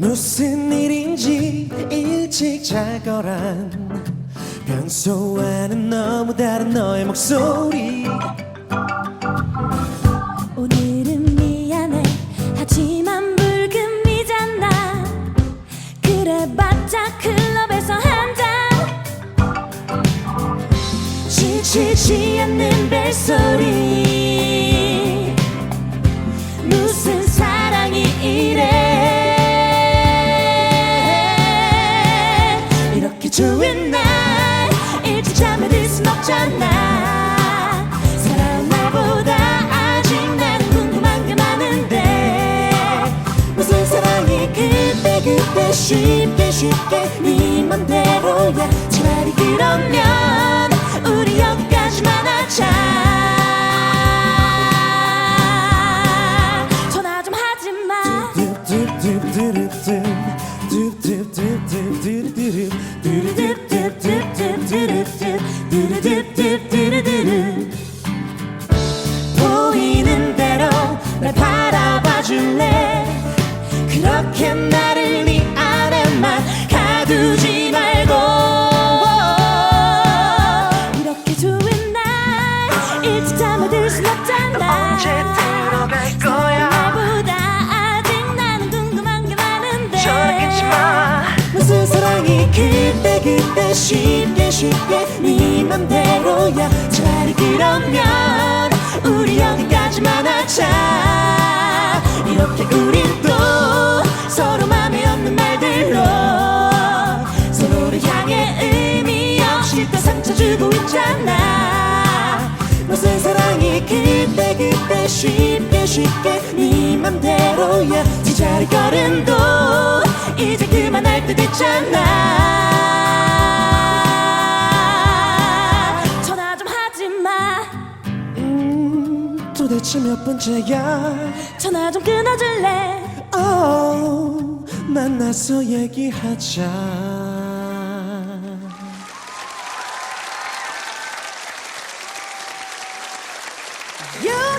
무슨 일인지 일찍 잘 거란. 평소와는 너무 다른 너의 목소리. 오늘은 미안해. 하지만 불금이잖아. 그래봤자 클럽에서 한잔. 지치지 않는 벨소리 좋은 날. 일찍 잠에 들 순 없잖아. 사랑은 날보다 아직 나는 궁금한 게 많은데. 무슨 사랑이 그때 그때 쉽게 쉽게 네 맘대로야. 차라리 그러면 뚜루뚜뚜뚜뚜뚜뚜 보이는 대로 날 바라봐 줄래? 그렇게 나를 네 안에만 가두지 말고. 이렇게 좋은 날 일찍 들순 없잖아. 언제 들어갈 거야? 나보다 아직 나는 궁금한 게 많은데. 저기지 마 무슨 사랑이 그때 쉽게 쉽게 네 맘대로야. 차라리 그러면 우리 여기까지만 하자. 이렇게 우린 또 서로 맘에 없는 말들로 서로를 향해 의미 없이 또 상처 주고 있잖아. 무슨 사랑이 그때 그때 쉽게 쉽게 네 맘대로야. 제자리 걸음도 이제 그만할 때 됐잖아 도대체 몇 번째야? 전화 좀 끊어줄래? Oh, 만나서 얘기하자. You